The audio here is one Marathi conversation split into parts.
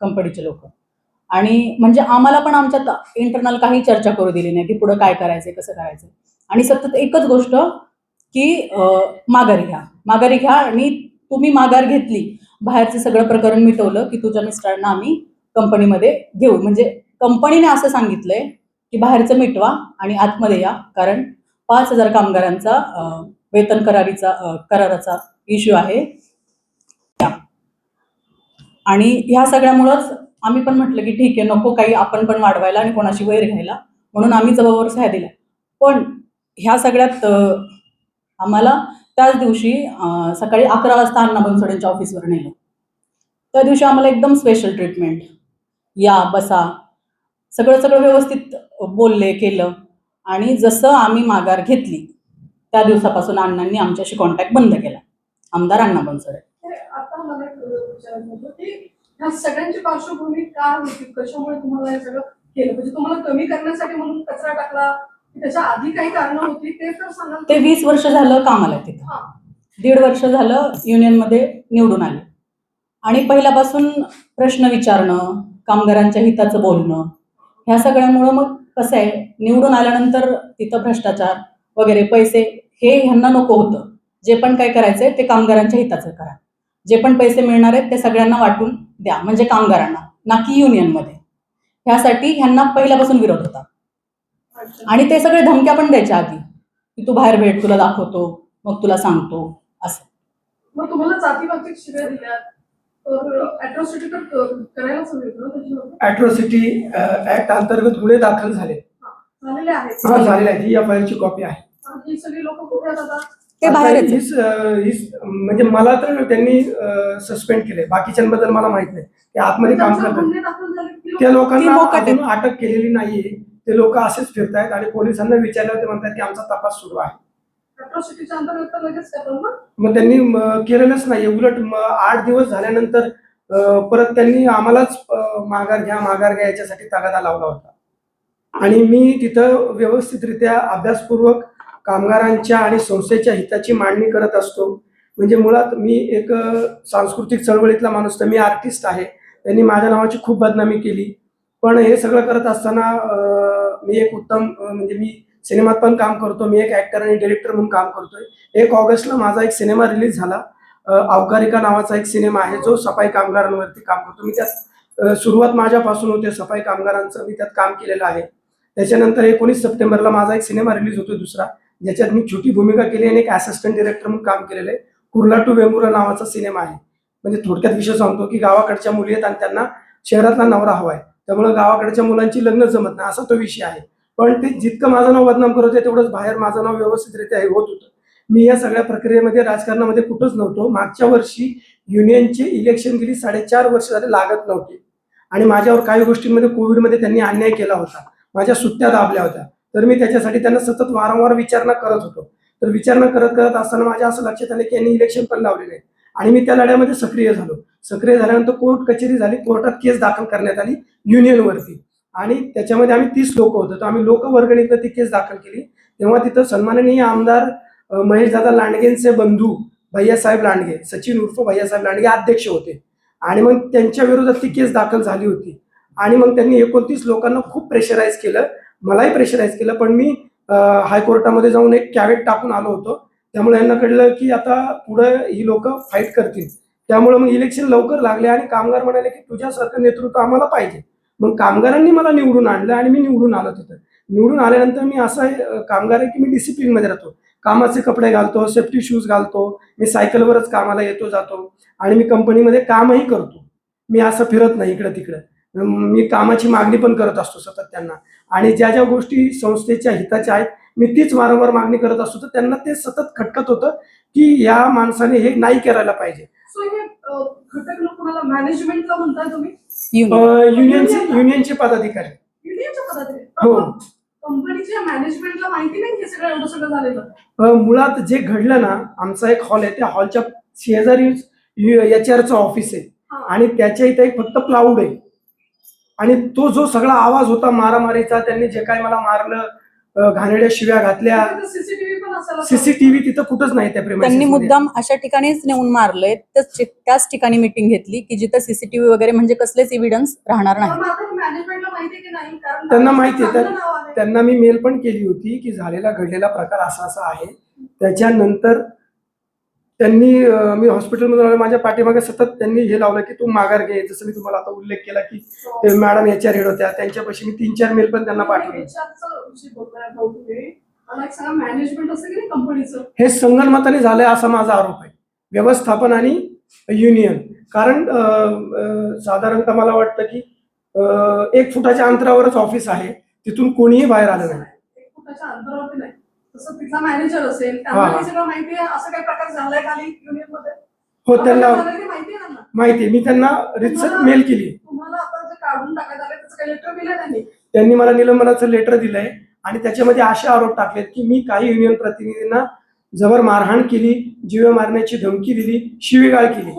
कंपनीचे लोक. आणि म्हणजे आम्हाला पण आमच्यात इंटरनल काही चर्चा करू दिली नाही की पुढं काय करायचंय कसं करायचं आणि सतत एकच गोष्ट की माघारी घ्या. माघारी घ्या आणि तुम्ही माघार घेतली बाहेरचं सगळं प्रकरण मिटवलं की तुझ्या मिस्टरांना आम्ही कंपनीमध्ये घेऊ. म्हणजे कंपनीने असं सांगितलंय की बाहेरचं मिटवा आणि आतमध्ये या. कारण पाच हजार कामगारांचा वेतन करारीचा कराराचा इश्यू आहे. आणि ह्या सगळ्यामुळंच आम्ही पण म्हटलं की ठीक आहे नको काही आपण पण वाढवायला आणि कोणाशी वैर घ्यायला. म्हणून आम्ही जबाबदार ह्या दिल्या. पण ह्या सगळ्यात आम्हाला त्याच दिवशी सकाळी अकरा वाजता अण्णा बनसोडेंच्या ऑफिसवर नेलं. त्या दिवशी आम्हाला एकदम स्पेशल ट्रीटमेंट या बसा. सगळं सगळं व्यवस्थित बोलले केलं. आणि जसं आम्ही माघार घेतली त्या दिवसापासून अण्णांनी आमच्याशी कॉन्टॅक्ट बंद केला. आमदार अण्णा बनसोडे मला की ह्या सगळ्यांची पार्श्वभूमी काय होती? कशामुळे तुम्हाला हे सगळं केलं? म्हणजे तुम्हाला कमी करण्यासाठी म्हणून कचरा टाकला? की त्याच्या आधी काही कारणं होती? ते तर सांगाल ते वीस वर्ष झालं कामाला तिथं. हा. दीड वर्ष झालं युनियनमध्ये निवडून आले. आणि पहिल्यापासून प्रश्न विचारणं कामगारांच्या हिताचं बोलणं ह्या सगळ्यामुळं मग कसं आहे? निवडून आल्यानंतर तिथं भ्रष्टाचार वगैरे पैसे हे ह्यांना नको होतं. जे पण काय करायचंय ते कामगारांच्या हिताचं करा. जे पण पैसे मिळणार आहेत ते सगळ्यांना वाटून द्या म्हणजे कामगारांना ना की युनियनमध्ये ह्यासाठी ह्यांना पहिल्यापासून विरोध होता. आणि ते सगळे धमक्या पण द्यायच्या आधी की तू बाहेर भेट तुला दाखवतो मग तुला सांगतो असं. मग तुम्हाला जातीवाचक शिव्या दिल्या अॅट्रॉसिटी ऍक्ट अंतर्गत गुन्हे दाखल झाले. झालेले आहेत. हा ही एफ आय ची कॉपी आहे. ते आता बाहेरच आहे. हीच, अं, हीच, म्हणजे मला तर त्यांनी सस्पेंड केले बाकीच्यांबद्दल मला माहीत नाही. ते आतमध्ये काम त्यांच्यावर करतात. गुन्हे दाखल झाले ती त्या ती लोकांना मोकाट आहेत. अजून अटक केलेली नाहीये. ते लोक असेच फिरतायत आणि पोलिसांना विचारल्यावर ते म्हणतात की आमचा तपास सुरू आहे. अॅट्रॉसिटीच्या अंतर्गत तर लगेच करतात ना? मग त्यांनी म, केलेलंच नाही उलट म, आठ दिवस झाल्यानंतर अ, परत त्यांनी आम्हालाच अ, माघार घ्या माघार घ्या याच्यासाठी तगादा लावला होता. आणि मी तिथं व्यवस्थितरित्या अभ्यासपूर्वक कामगारांच्या आणि संस्थेच्या हिताची मांडणी करत असतो. म्हणजे मुळात मी एक सांस्कृतिक चळवळीतला माणूस तर मी आर्टिस्ट आहे. त्यांनी माझ्या नावाची खूप बदनामी केली. पण हे सगळं करत असताना मी एक उत्तम म्हणजे मी सिनेमात पण काम करतो. मी एक ऍक्टर आणि डिरेक्टर म्हणून काम करतोय. एक ऑगस्टला माझा एक सिनेमा रिलीज झाला. अवकारिका नावाचा एक सिनेमा आहे. जो सफाई कामगारांवरती काम करतो. मी त्यात सुरुवात माझ्यापासून होते सफाई कामगारांचं. मी त्यात काम केलेलं आहे. त्याच्यानंतर एकोणीस सप्टेंबरला माझा एक सिनेमा रिलीज होतो दुसरा. ज्याच्यात मी छोटी भूमिका केली आणि एक असिस्टंट डिरेक्टर म्हणून काम केलेलं आहे. कुर्ला टू वेमुरा नावाचा सिनेमा आहे. म्हणजे थोडक्यात विषय सांगतो की गावाकडच्या मुली आहेत आणि त्यांना शहरातला नवरा हवा आहे. त्यामुळे गावाकडच्या मुलांची लग्न जमत नाही असा तो विषय आहे. पण ते जितकं माझं नाव बदनाम करत होते तेवढंच बाहेर माझं नाव व्यवस्थितरित्या हे होत होतं. मी या सगळ्या प्रक्रियेमध्ये राजकारणामध्ये कुठंच नव्हतो. मागच्या वर्षी युनियनचे इलेक्शन गेली साडेचार वर्ष झाले लागत नव्हते. आणि माझ्यावर काही गोष्टींमध्ये कोविडमध्ये त्यांनी अन्याय केला होता. माझ्या सुट्ट्या दाबल्या होत्या. तर मी त्याच्यासाठी त्यांना सतत वारंवार विचारणा करत होतो. तर विचारणा करत करत असताना माझ्या असं लक्षात आलं की यांनी इलेक्शन पण लावलेले आहे आणि मी त्या लढ्यामध्ये सक्रिय झालो. सक्रिय झाल्यानंतर कोर्ट कचेरी झाली. कोर्टात केस दाखल करण्यात आली युनियनवरती. आणि त्याच्यामध्ये आम्ही तीस लोक होतो. तर आम्ही लोकवर्गणीतनं ती केस दाखल केली. तेव्हा तिथं सन्माननीय आमदार महेश महेशदादा लांडगेंचे बंधू भैयासाहेब लांडगे सचिन उर्फ भैयासाहेब लांडगे अध्यक्ष होते. आणि मग त्यांच्या विरोधात ती केस दाखल झाली होती. आणि मग त्यांनी एकोणतीस लोकांना खूप प्रेशराईज केलं. मलाही प्रेशराईज केलं. पण मी हायकोर्टामध्ये जाऊन एक कॅवेट टाकून आलो होतो. त्यामुळे यांना कळलं की आता पुढे ही लोक फाईट करतील. त्यामुळे मग इलेक्शन लवकर लागले आणि कामगार म्हणाले की तुझ्यासारखं नेतृत्व आम्हाला पाहिजे. मग कामगारांनी मला निवडून आणलं आणि मी निवडून आलो तिथं. निवडून आल्यानंतर मी असा कामगार आहे की मी डिसिप्लिनमध्ये राहतो. कामाचे कपडे घालतो सेफ्टी शूज घालतो मी सायकलवरच कामाला येतो जातो आणि मी कंपनीमध्ये कामही करतो. मी असं फिरत नाही इकडं तिकडं मी कामाची मागणी पण करत असतो सतत त्यांना. आणि ज्या ज्या गोष्टी संस्थेच्या हिताच्या आहेत मी तीच वारंवार मागणी करत असतो. तर त्यांना ते सतत खटकत होतं की या माणसाने हे नाही करायला पाहिजे. युनियनचे युनियनचे पदाधिकारी. हो. कंपनीच्या मॅनेजमेंटला माहिती नाही सगळं एवढं सगळं झालेलं? अ, मुळात जे घडलं ना आमचा एक हॉल आहे त्या हॉलच्या शेजारी एच आरचं ऑफिस आहे. आणि त्याच्या इथे एक फक्त प्लाऊड आहे. आणि तो जो सगळा आवाज होता मारामारीचा त्यांनी जे काय मला मारलं अं, घाणेरड्या शिव्या घातल्या सीसीटीव्ही पण असायला सीसीटीव्ही तिथं कुठंच नाही त्या त्यांनी. मुद्दाम अशा ठिकाणीच नेऊन मारलंय त्याच त्याच ठिकाणी मिटिंग घेतली की जिथं सीसीटीव्ही वगैरे म्हणजे कसलेच इव्हिडन्स राहणार नाही मॅनेजमेंटला माहिती आहे की नाही कारण त्यांना माहिती आहे. त्यांना मी मेल पण केली होती की झालेला घडलेला प्रकार असा असा आहे त्याच्यानंतर त्यांनी मी हॉस्पिटलमध्ये आलो, माझ्या पाठीमागे सतत त्यांनी हे लावलं की तू माघार घे. जसं मी तुम्हाला आता उल्लेख केला की ते मॅडम याच्या रेड होत्या. त्यांच्यापाशी मी तीन चार मेल पण त्यांना पाठवले. हे संगणमताने झालंय असा माझा आरोप आहे. व्यवस्थापन आणि युनियन कारण साधारणतः मला वाटतं की एक फुटाच्या अंतरावरच ऑफिस आहे. तिथून कोणीही बाहेर आलं नाही. तसं तिथला मॅनेजर असेल त्यांना हा. सगळं माहिती आहे. असं काही प्रकार झालाय खाली युनियनमध्ये? हो त्यांना माहिती आहे त्यांना? माहिती आहे. मी त्यांना रितसर मेल केली. तुम्हाला आता जे काढून टाकायचं आलंय त्याचं काही लेटर दिलं त्यांनी? त्यांनी मला निलंबनाचं लेटर दिलंय. आणि त्याच्यामध्ये असे आरोप टाकलेत की मी काही युनियन प्रतिनिधींना जबर मारहाण केली जीव मारण्याची धमकी दिली शिवीगाळ केली.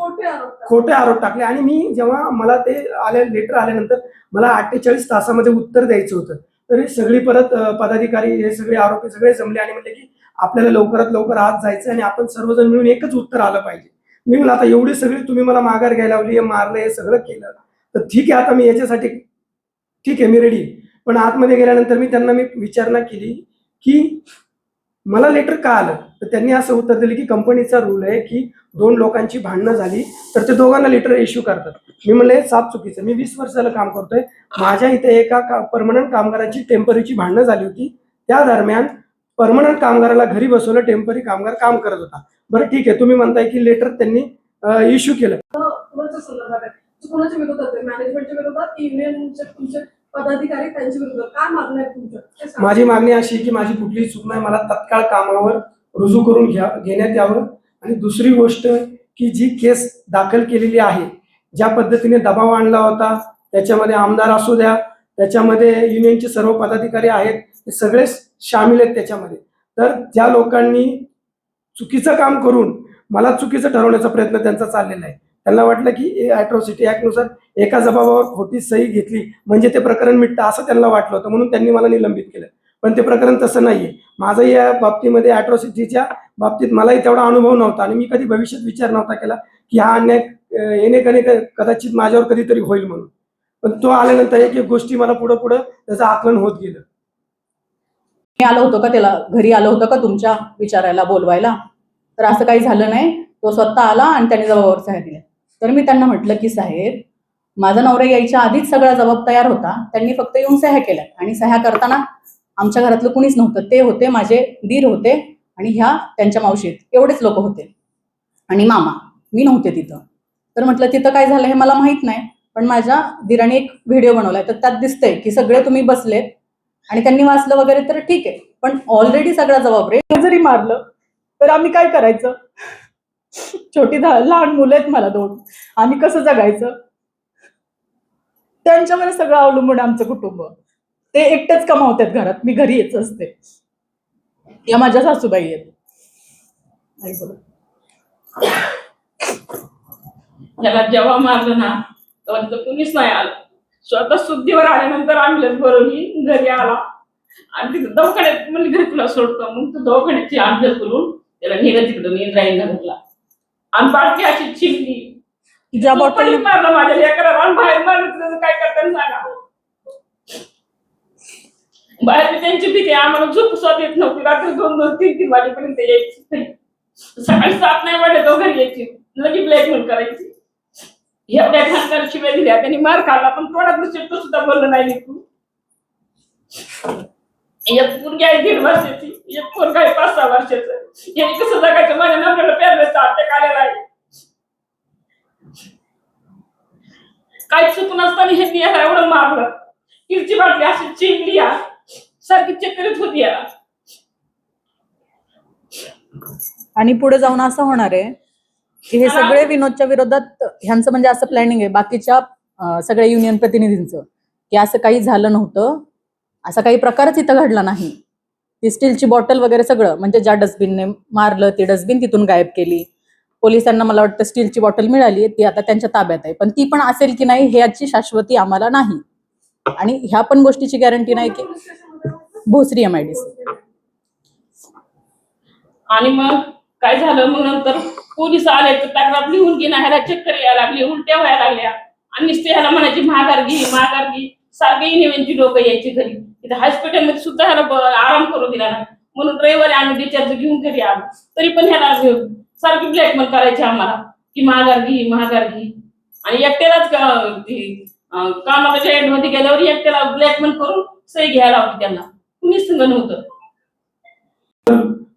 खोटे आरोप टाकले. आणि मी जेव्हा मला ते आले लेटर आल्यानंतर मला अठ्ठेचाळीस तासामध्ये उत्तर द्यायचं होतं. तर हे सगळी परत पदाधिकारी हे सगळे आरोपी सगळे जमले आणि म्हणले की आपल्याला लवकरात लवकर आत जायचं आणि आपण सर्वजण मिळून एकच उत्तर आलं पाहिजे. मी म्हणलं आता एवढी सगळी तुम्ही मला माघार घ्यायला लावली हे मारलं हे सगळं केलं तर ठीक आहे आता मी याच्यासाठी ठीक आहे मी रेडी पण आतमध्ये गेल्यानंतर मी त्यांना मी विचारणा केली की मला लेटर का आलं? तर त्यांनी असं उत्तर दिलं की कंपनीचा रूल आहे की दोन लोकांची भांडणं झाली तर ते दोघांना लेटर इश्यू करतात. मी म्हणलं हे साफ चुकीचं मी वीस वर्षाला काम करतोय. माझ्या इथे एका परमनंट कामगाराची टेम्परीची भांडणं झाली होती. त्या दरम्यान परमनंट कामगाराला घरी बसवलं टेम्परी कामगार काम करत होता. बरं ठीक आहे. तुम्ही म्हणताय की लेटर त्यांनी इश्यू केलं. कोणाच्या विरोधात मॅनेजमेंटच्या विरोधात? युनियनच्या पदाधिकारी त्यांच्या विरुद्ध काय मागण्या आहे तुमच्या माझी मागणी अशी की माझी कुठलीही चूक नाही मला तत्काळ कामावर रुजू करून घ्या घेण्यात यावं. आणि दुसरी गोष्ट की जी केस दाखल केलेली आहे ज्या पद्धतीने दबाव आणला होता त्याच्यामध्ये आमदार असू द्या त्याच्यामध्ये युनियनचे सर्व पदाधिकारी आहेत ते सगळेच सामील आहेत त्याच्यामध्ये. तर ज्या लोकांनी चुकीचं काम करून मला चुकीचं ठरवण्याचा प्रयत्न त्यांचा चाललेला आहे. त्यांना वाटलं की ॲट्रॉसिटी ॲक्टनुसार एका जबाबावर खोटी सही घेतली म्हणजे ते प्रकरण मिटतं असं त्यांना वाटलं होतं. म्हणून त्यांनी मला निलंबित केलं. पण ते प्रकरण तसं नाहीये. माझं या बाबतीमध्ये ॲट्रॉसिटीच्या बाबतीत मलाही तेवढा अनुभव नव्हता आणि मी कधी भविष्यात विचार नव्हता केला की हा अन्याय येणे कधी कदाचित माझ्यावर कधीतरी होईल म्हणून. पण तो आल्यानंतर एक एक गोष्टी मला पुढं पुढं त्याचं आकलन होत गेलं. मी आलो होतो का त्याला? घरी आलो होतं का तुमच्या विचारायला बोलवायला? तर असं काही झालं नाही. तो स्वतः आला आणि त्याने जबाबदार दिल्या. तर मी त्यांना म्हटलं की साहेब माझा नवरा यायच्या आधीच सगळा जबाब तयार होता. त्यांनी फक्त येऊन सह्या केल्या. आणि सह्या करताना आमच्या घरातलं कुणीच नव्हतं. ते होते माझे दीर होते आणि ह्या त्यांच्या मावशीत. एवढेच लोक होते. आणि मामा. मी नव्हते तिथं. तर म्हटलं तिथं काय झालं हे मला माहीत नाही पण माझ्या दीराने एक व्हिडिओ बनवलाय. तर त्यात दिसतंय की सगळे तुम्ही बसलेत आणि त्यांनी वाचलं वगैरे तर ठीक आहे. पण ऑलरेडी सगळा जबाब रे. जरी मारलं तर आम्ही काय करायचं? छोटी लहान मुलं आहेत मला दोन. आम्ही कसं जगायचं? त्यांच्यावर सगळं अवलंबून आमचं कुटुंब. ते एकटेच कमावतात घरात. मी घरी येत असते. या माझ्या सासूबाई आहेत. त्याला याला जेव्हा मारलं ना तेव्हा तिथं कुणीच नाही आलं. स्वतः शुद्धीवर आल्यानंतर ॲम्ब्युलन्स भरवली घरी आला. आणि तिथं दवाखान्यात म्हणजे घरी तुला सोडतो. मग तू दवाखान्याची ॲम्ब्युलन्स बोलून त्याला नेलं तिकडून इंद्रायणला घरला आणि बाटली अशी चिमली ज्या तू बॉटल मारलं माझ्या लेकराला आणि बाहेर मारलं काय करताना सांगा. बाहेर त्यांची भीती. आम्हाला झोप स्वतः येत नव्हती. रात्री दोन दोन तीन तीन वाजेपर्यंत यायची. सकाळी सात नाही वाजले तो घरी यायची. लगेच ब्लॅकमेल करायची. एवढ्या घाणकार शिव्या दिल्या. त्यांनी मार खाल्ला पण तोंडात सुद्धा बोललं नाही. तू एक मुलगी आहे दीड वर्षाची एक पोरगा आहे पाच सहा वर्षाचं. यांनी कसं जगायचं? माझ्या नवऱ्याला पेरल्याचा अटॅक आलेला आहे. काही चुकून असताना ह्यांनी याला एवढं मारलं बाटली अशी चिमली या. सारखी चक्करीत होती या. आणि पुढे जाऊन असं होणार आहे की हे सगळे विनोदच्या विरोधात ह्यांचं म्हणजे असं प्लॅनिंग आहे. बाकीच्या अं, सगळ्या युनियन प्रतिनिधींचं की असं काही झालं नव्हतं. असा काही प्रकारच इथं घडला नाही. ती स्टीलची बॉटल वगैरे सगळं म्हणजे ज्या डस्टबिनने मारलं ती डस्टबिन तिथून गायब केली. पोलिसांना मला वाटतं स्टीलची बॉटल मिळाली ती आता त्यांच्या ताब्यात आहे. पण ती पण असेल की नाही ह्याची शाश्वती आम्हाला नाही. आणि ह्या पण गोष्टीची गॅरंटी नाही की भोसरी एम आय डी आणि मग काय झालं? मग नंतर पोलीस आले तर तक्रार लिहून घे ह्याला चक्कर यायला लागली उलट्या व्हायला लागल्या. आणि नुसते ह्याला म्हणायची महागार घे महागार घे. सारखे लोक यायची घरी. तिथे हॉस्पिटलमध्ये सुद्धा ह्याला आराम करू दिला नाही म्हणून रविवारी आम्ही डिचार्ज घेऊन घरी आलो. तरी पण ह्याला सारखी ब्लॅकमेल करायची आम्हाला की महागार घे महागार घे. आणि एकट्यालाच कामाला जॉईंटमध्ये गेल्यावर एकट्याला ब्लॅकमेल करून सही घ्यायला होती त्यांना. कुणीच संगण होतं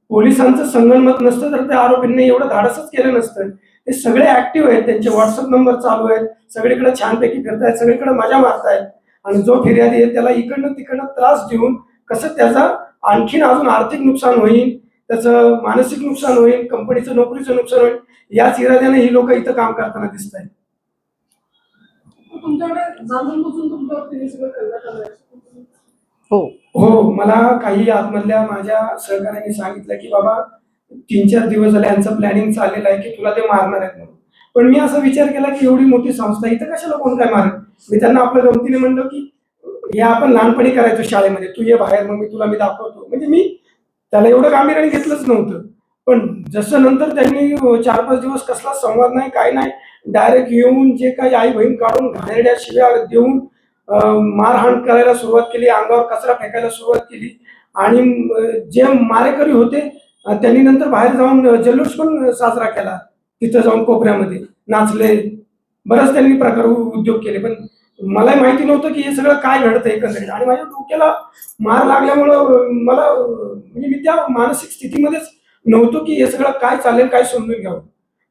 पोलिसांचं संगणमत नसतं तर त्या आरोपींनी एवढं धाडसच केलं नसतं. ते सगळे ऍक्टिव्ह आहेत त्यांचे व्हॉट्सअप नंबर चालू आहेत. सगळीकडे छानपैकी फिरतायत सगळीकडे मजा मारतायत. आणि जो फिर्यादी आहे त्याला इकडनं तिकडनं त्रास देऊन कसं त्याचा आणखीन अजून आर्थिक नुकसान होईल त्याचं मानसिक नुकसान होईल कंपनीचं नोकरीचं नुकसान होईल याच इराद्याने ही लोक इथं काम करताना दिसत आहेत. हो. हो मला काही आतमधल्या माझ्या सहकार्याने सांगितलं की बाबा तीन चार दिवस झाले यांचं प्लॅनिंग चाललेलं आहे की तुला ते मारणार आहेत म्हणून. पण मी असा विचार केला की एवढी मोठी संस्था इथं कशाला कोण काय मारत? मी त्यांना आपल्या गमतीने म्हणलं की हे आपण लहानपणी करायचो शाळेमध्ये. तू ये बाहेर मग मी तुला मी दाखवतो. म्हणजे मी त्याला एवढं गांभीर्याने घेतलंच नव्हतं. पण जसं नंतर त्यांनी चार पाच दिवस कसला संवाद नाही काय नाही डायरेक्ट येऊन जे काही आई बहीण काढून घाणेरड्या शिव्या देऊन मारहाण करायला सुरुवात केली अंगावर कचरा फेकायला सुरुवात केली. आणि जे मारेकरी होते त्यांनी नंतर बाहेर जाऊन जल्लोष पण साजरा केला. तिथं जाऊन कोपऱ्यामध्ये नाचले. बरंच त्यांनी प्रकार उद्योग केले पण मला माहिती नव्हतं की हे सगळं काय घडतं एकंदरीत. आणि माझ्या डोक्याला मार लागल्यामुळं मला म्हणजे मी त्या मानसिक स्थितीमध्येच नव्हतो की हे सगळं काय चालेल काय समजून घ्यावं.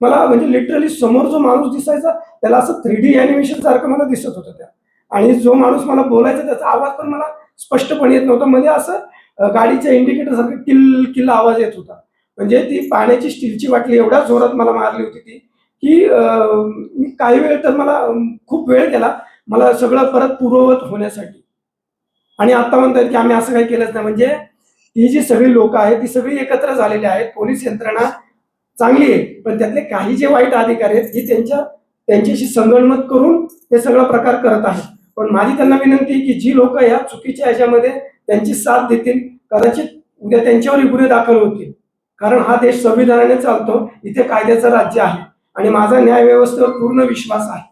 मला म्हणजे लिटरली समोर जो माणूस दिसायचा त्याला असं थ्री डी अॅनिमेशन सारखं मला दिसत होतं त्या. आणि जो माणूस मला बोलायचा त्याचा आवाज पण मला स्पष्टपणे येत नव्हता. म्हणजे असं गाडीच्या इंडिकेटर सारखं किल किल्ला आवाज येत होता. म्हणजे ती पाण्याची स्टीलची बाटली एवढ्या जोरात मला मारली होती ती की मी काही वेळ तर मला खूप वेळ गेला मला सगळं परत पूर्ववत होण्यासाठी. आणि आता म्हणतात की आम्ही असं काही केलंच नाही. म्हणजे ही जी सगळी लोक आहेत ती सगळी एकत्र झालेली आहेत. पोलीस यंत्रणा चांगली आहे पण त्यातले काही जे वाईट अधिकारी आहेत ही त्यांच्या त्यांच्याशी संगणमत करून हे सगळा प्रकार करत आहेत. पण माझी त्यांना विनंती की जी लोक या चुकीच्या ह्याच्यामध्ये त्यांची साथ देतील कदाचित उद्या त्यांच्यावरही गुन्हे दाखल होतील. कारण हा देश संविधानाने चालतो इथे कायद्याचं राज्य आहे आणि माझा न्याय व्यवस्थेवर पूर्ण विश्वास आहे.